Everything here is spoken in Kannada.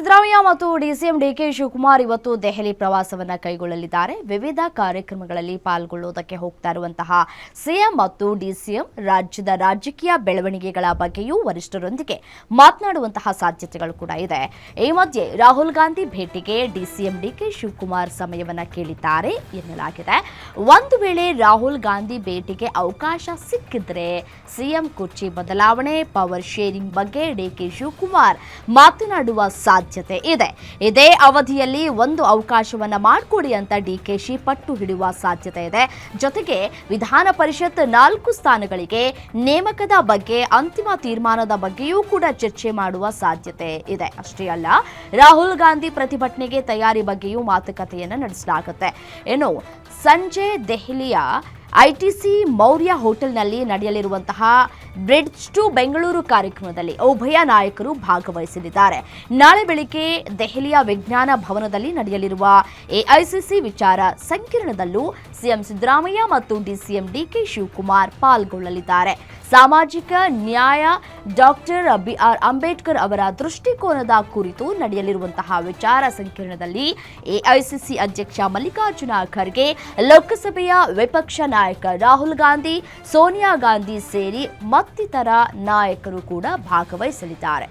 ಸಿದ್ದರಾಮಯ್ಯ ಮತ್ತು ಡಿಸಿಎಂ ಡಿಕೆ ಶಿವಕುಮಾರ್ ಇವತ್ತು ದೆಹಲಿ ಪ್ರವಾಸವನ್ನು ಕೈಗೊಳ್ಳಲಿದ್ದಾರೆ. ವಿವಿಧ ಕಾರ್ಯಕ್ರಮಗಳಲ್ಲಿ ಪಾಲ್ಗೊಳ್ಳುವುದಕ್ಕೆ ಹೋಗ್ತಾ ಇರುವಂತಹ ಸಿಎಂ ಮತ್ತು ಡಿಸಿಎಂ ರಾಜ್ಯದ ರಾಜಕೀಯ ಬೆಳವಣಿಗೆಗಳ ಬಗ್ಗೆಯೂ ವರಿಷ್ಠರೊಂದಿಗೆ ಮಾತನಾಡುವಂತಹ ಸಾಧ್ಯತೆಗಳು ಕೂಡ ಇದೆ. ಈ ಮಧ್ಯೆ ರಾಹುಲ್ ಗಾಂಧಿ ಭೇಟಿಗೆ ಡಿಸಿಎಂ ಡಿಕೆ ಶಿವಕುಮಾರ್ ಸಮಯವನ್ನು ಕೇಳಿದ್ದಾರೆ ಎನ್ನಲಾಗಿದೆ. ಒಂದು ವೇಳೆ ರಾಹುಲ್ ಗಾಂಧಿ ಭೇಟಿಗೆ ಅವಕಾಶ ಸಿಕ್ಕಿದ್ರೆ ಸಿಎಂ ಕುರ್ಚಿ ಬದಲಾವಣೆ, ಪವರ್ ಶೇರಿಂಗ್ ಬಗ್ಗೆ ಡಿಕೆ ಶಿವಕುಮಾರ್ ಮಾತನಾಡುವ ಸಾಧ್ಯತೆ ಇದೆ. ಇದೇ ಅವಧಿಯಲ್ಲಿ ಒಂದು ಅವಕಾಶವನ್ನ ಮಾಡಿಕೊಡಿ ಅಂತ ಡಿ ಕೆ ಶಿ ಪಟ್ಟು ಹಿಡಿಯುವ ಸಾಧ್ಯತೆ ಇದೆ. ಜೊತೆಗೆ ವಿಧಾನ ಪರಿಷತ್ ನಾಲ್ಕು ಸ್ಥಾನಗಳಿಗೆ ನೇಮಕದ ಬಗ್ಗೆ, ಅಂತಿಮ ತೀರ್ಮಾನದ ಬಗ್ಗೆಯೂ ಕೂಡ ಚರ್ಚೆ ಮಾಡುವ ಸಾಧ್ಯತೆ ಇದೆ. ಅಷ್ಟೇ ಅಲ್ಲ, ರಾಹುಲ್ ಗಾಂಧಿ ಪ್ರತಿಭಟನೆಗೆ ತಯಾರಿ ಬಗ್ಗೆಯೂ ಮಾತುಕತೆಯನ್ನು ನಡೆಸಲಾಗುತ್ತೆ. ಏನು, ಸಂಜೆ ದೆಹಲಿಯ ಐಟಿಸಿ ಮೌರ್ಯ ಹೋಟೆಲ್ನಲ್ಲಿ ನಡೆಯಲಿರುವಂತಹ ಬ್ರಿಡ್ಜ್ ಟು ಬೆಂಗಳೂರು ಕಾರ್ಯಕ್ರಮದಲ್ಲಿ ಉಭಯ ನಾಯಕರು ಭಾಗವಹಿಸಲಿದ್ದಾರೆ. ನಾಳೆ ಬೆಳಿಗ್ಗೆ ದೆಹಲಿಯ ವಿಜ್ಞಾನ ಭವನದಲ್ಲಿ ನಡೆಯಲಿರುವ ಎಐಸಿಸಿ ವಿಚಾರ ಸಂಕಿರಣದಲ್ಲೂ ಸಿಎಂ ಸಿದ್ದರಾಮಯ್ಯ ಮತ್ತು ಡಿಸಿಎಂ ಡಿಕೆ ಶಿವಕುಮಾರ್ ಪಾಲ್ಗೊಳ್ಳಲಿದ್ದಾರೆ. ಸಾಮಾಜಿಕ ನ್ಯಾಯ ಡಾಕ್ಟರ್ ಬಿಆರ್ ಅಂಬೇಡ್ಕರ್ ಅವರ ದೃಷ್ಟಿಕೋನದ ಕುರಿತು ನಡೆಯಲಿರುವಂತಹ ವಿಚಾರ ಸಂಕಿರಣದಲ್ಲಿ ಎಐಸಿಸಿ ಅಧ್ಯಕ್ಷ ಮಲ್ಲಿಕಾರ್ಜುನ ಖರ್ಗೆ, ಲೋಕಸಭೆಯ ವಿಪಕ್ಷ ನಾಯಕ ರಾಹುಲ್ ಗಾಂಧಿ, ಸೋನಿಯಾ ಗಾಂಧಿ ಸೇರಿ ಮತ್ತಿತರ ನಾಯಕರು ಕೂಡ ಭಾಗವಹಿಸಲಿದ್ದಾರೆ.